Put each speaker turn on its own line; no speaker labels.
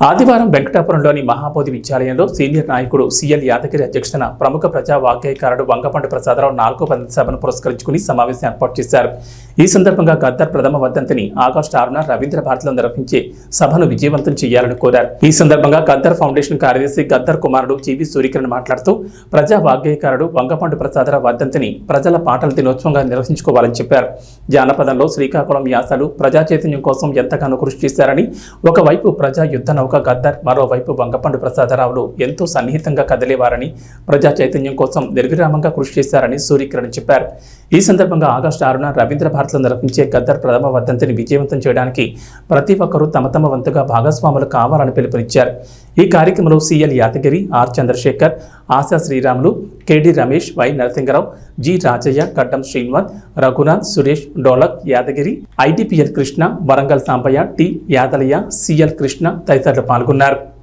ఆదివారం వెంకటాపురంలోని మహాబోధి విద్యాలయంలో సీనియర్ నాయకుడు సీఎల్ యాదగిరి అధ్యక్షతన ప్రముఖ ప్రజా వాగ్గేయకారుడు వంగపండు ప్రసాదరావు నాలుగో పంత సభను పురస్కరించుకుని సమావేశం ఏర్పాటు చేశారు. ఈ సందర్భంగా గద్దర్ ప్రథమ వర్ధంతిని ఆగస్టు ఆరున రవీంద్ర భారతిలో నిర్వహించే సభను విజయవంతం చేయాలని కోరారు. ఈ సందర్భంగా గద్దర్ ఫౌండేషన్ కార్యదర్శి గద్దర్ కుమారుడు జీవి సూర్యకిరణ్ మాట్లాడుతూ ప్రజా వాగ్గేయకారుడు వంగపండు ప్రసాదరావు వర్ధంతిని ప్రజల పాటల దినోత్సవంగా నిర్వహించుకోవాలని చెప్పారు. జానపదంలో శ్రీకాకుళం యాసలు ప్రజా చైతన్యం కోసం ఎంతగానో కృషి చేశారని ఒకవైపు ప్రజా యుద్ధ నౌక గద్దర్ మరోవైపు వంగపండు ప్రసాదరావులు ఎంతో సన్నిహితంగా కదిలేవారని ప్రజా చైతన్యం కోసం నిర్విరామంగా కృషి చేశారని సూర్యకిరణ్ చెప్పారు. ఈ సందర్భంగా ఆగస్టు ఆరున రవీంద్ర భారత్లో నిర్వహించే గద్దర్ ప్రథమ వర్ధంతిని విజయవంతం చేయడానికి ప్రతి ఒక్కరూ తమ తమ వంతుగా భాగస్వాములు కావాలని పిలుపునిచ్చారు. ఈ కార్యక్రమంలో C L Yadagiri R Chandrashekar Asha Sriramulu K D Ramesh Y Narasingarao G Rajaiah Gaddam Srinivas Raghunath Suresh Dolak Yadagiri ITPL Krishna Warangal Sambaiah T Yadalaiah C L Krishna తదితరులు పాల్గొన్నారు.